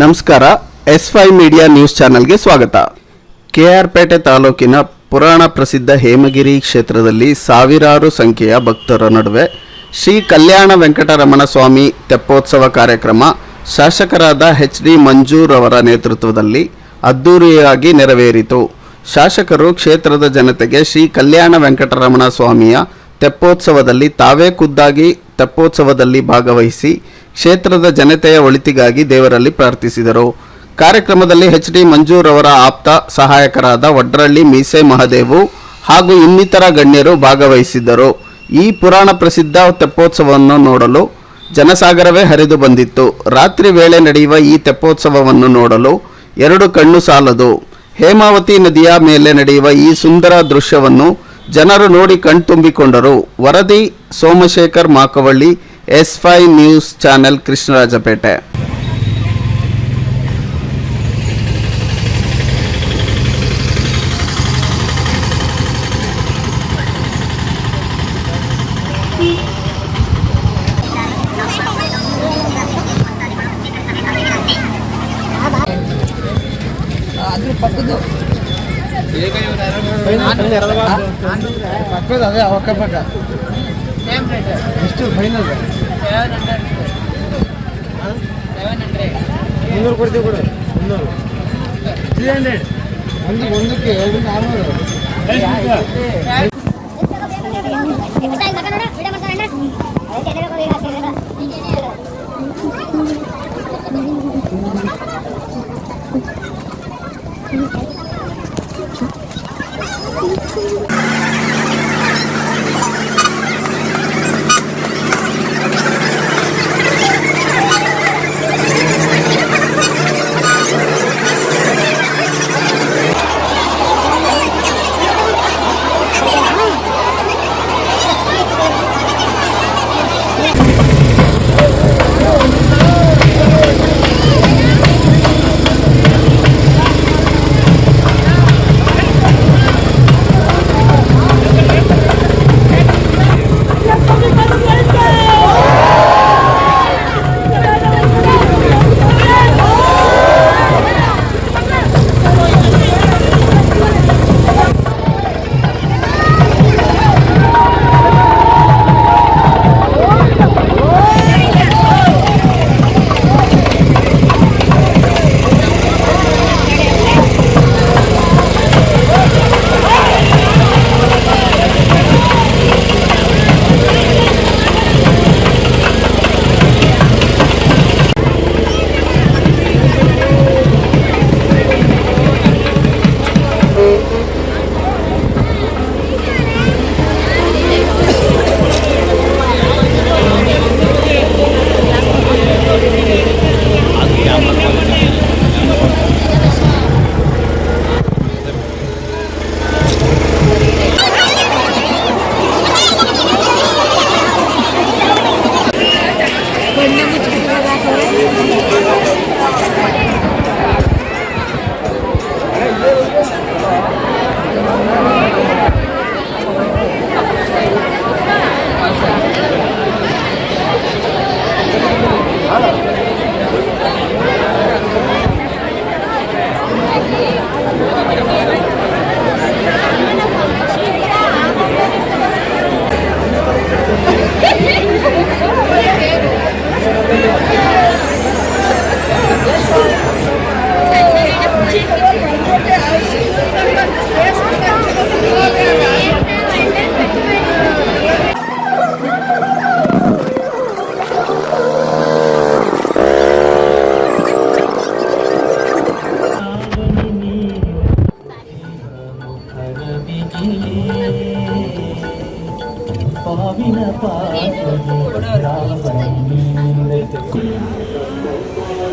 ನಮಸ್ಕಾರ, S five media news ಚಾನೆಲ್ಗೆ ಸ್ವಾಗತ. ಪೇಟೆ ತಾಲೂಕಿನ ಪುರಾಣ ಪ್ರಸಿದ್ಧ ಹೇಮಗಿರಿ ಕ್ಷೇತ್ರದಲ್ಲಿ ಸಾವಿರಾರು ಸಂಖ್ಯೆಯ ಭಕ್ತರ ನಡುವೆ ಶ್ರೀ ಕಲ್ಯಾಣ ವೆಂಕಟರಮಣ ಸ್ವಾಮಿ ತೆಪ್ಪೋತ್ಸವ ಕಾರ್ಯಕ್ರಮ ಶಾಸಕರಾದ ಎಚ್ ಡಿ ಮಂಜೂರ್ ಅವರ ನೇತೃತ್ವದಲ್ಲಿ ಅದ್ದೂರಿಯಾಗಿ ನೆರವೇರಿತು. ಶಾಸಕರು ಕ್ಷೇತ್ರದ ಜನತೆಗೆ ಶ್ರೀ ಕಲ್ಯಾಣ ವೆಂಕಟರಮಣ ಸ್ವಾಮಿಯ ತೆಪ್ಪೋತ್ಸವದಲ್ಲಿ ತಾವೇ ಖುದ್ದಾಗಿ ತೆಪ್ಪೋತ್ಸವದಲ್ಲಿ ಭಾಗವಹಿಸಿ ಕ್ಷೇತ್ರದ ಜನತೆಯ ಒಳಿತಿಗಾಗಿ ದೇವರಲ್ಲಿ ಪ್ರಾರ್ಥಿಸಿದರು. ಕಾರ್ಯಕ್ರಮದಲ್ಲಿ ಎಚ್ ಡಿ ಮಂಜೂರ್ ಅವರ ಆಪ್ತ ಸಹಾಯಕರಾದ ವಡ್ರಳ್ಳಿ ಮೀಸೆ ಮಹದೇವು ಹಾಗೂ ಇನ್ನಿತರ ಗಣ್ಯರು ಭಾಗವಹಿಸಿದ್ದರು. ಈ ಪುರಾಣ ಪ್ರಸಿದ್ಧ ತೆಪ್ಪೋತ್ಸವವನ್ನು ನೋಡಲು ಜನಸಾಗರವೇ ಹರಿದು ಬಂದಿತ್ತು. ರಾತ್ರಿ ವೇಳೆ ನಡೆಯುವ ಈ ತೆಪ್ಪೋತ್ಸವವನ್ನು ನೋಡಲು ಎರಡು ಕಣ್ಣು ಸಾಲದು. ಹೇಮಾವತಿ ನದಿಯ ಮೇಲೆ ನಡೆಯುವ ಈ ಸುಂದರ ದೃಶ್ಯವನ್ನು ಜನರು ನೋಡಿ ಕಣ್ತುಂಬಿಕೊಂಡರು. ವರದಿ Somashekar Makavalli S five news channel Krishnarajpet ಅದ್ರ ಪಕ್ಕದ್ದು ಪಕ್ಕದ ಅದೇ ಅವಕ್ಕ ಪಕ್ಕ ಸೇಮ್ ರೇಟ್ ಎಷ್ಟು ಫೈನಲ್ ಮುನ್ನೂರು ಕೊಡ್ತೀವಿ ಕೊಡು. ಮುನ್ನೂರು. ತ್ರೀ ಹಂಡ್ರೆಡ್ ಒಂದು ಒಂದಕ್ಕೆ ಎರಡು ನಾನ್ನೂರು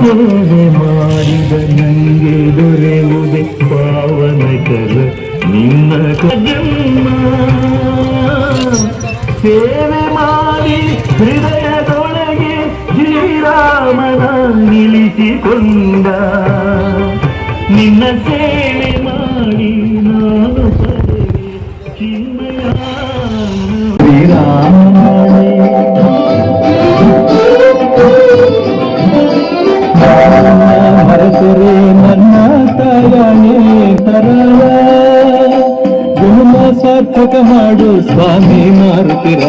ಸೇವೆ ಮಾಡಿದ ನಂಗೆ ದೊರೆಯುವುದೇ ಪಾವನ ಕರ ನಿನ್ನ ಜನ್ಮ ಸೇವೆ ಮಾಡಿ ಹೃದಯದೊಳಗೆ ಶ್ರೀರಾಮನ ನಿಲ್ಲಿಸಿಕೊಂಡ ನಿನ್ನ ಸೇವೆ ಭರತರೇ ನನ್ನ ತಾಯಣೆ ತರವ ಜನ್ಮ ಸಾರ್ಥಕ ಮಾಡು ಸ್ವಾಮಿ ಮಾರುತಿರ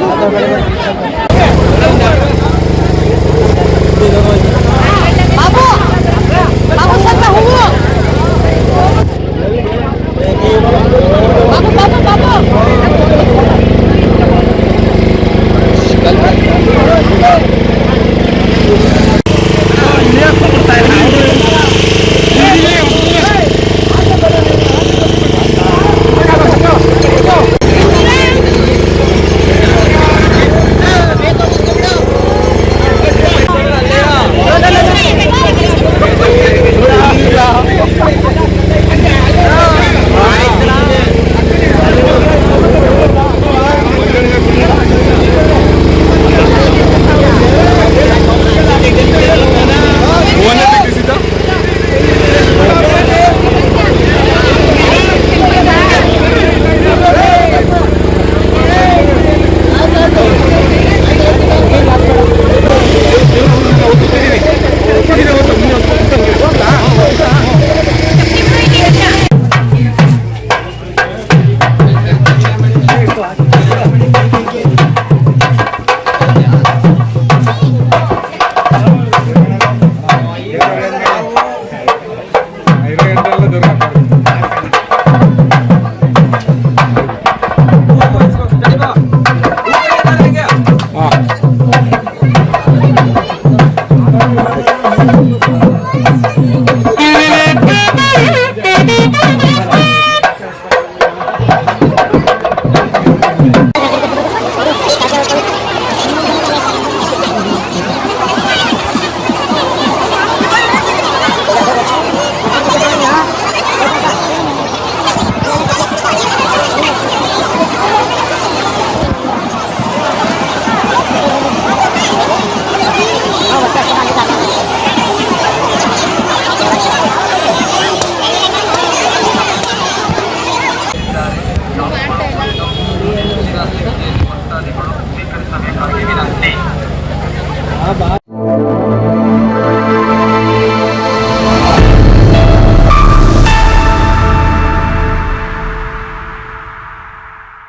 ಬಾಬು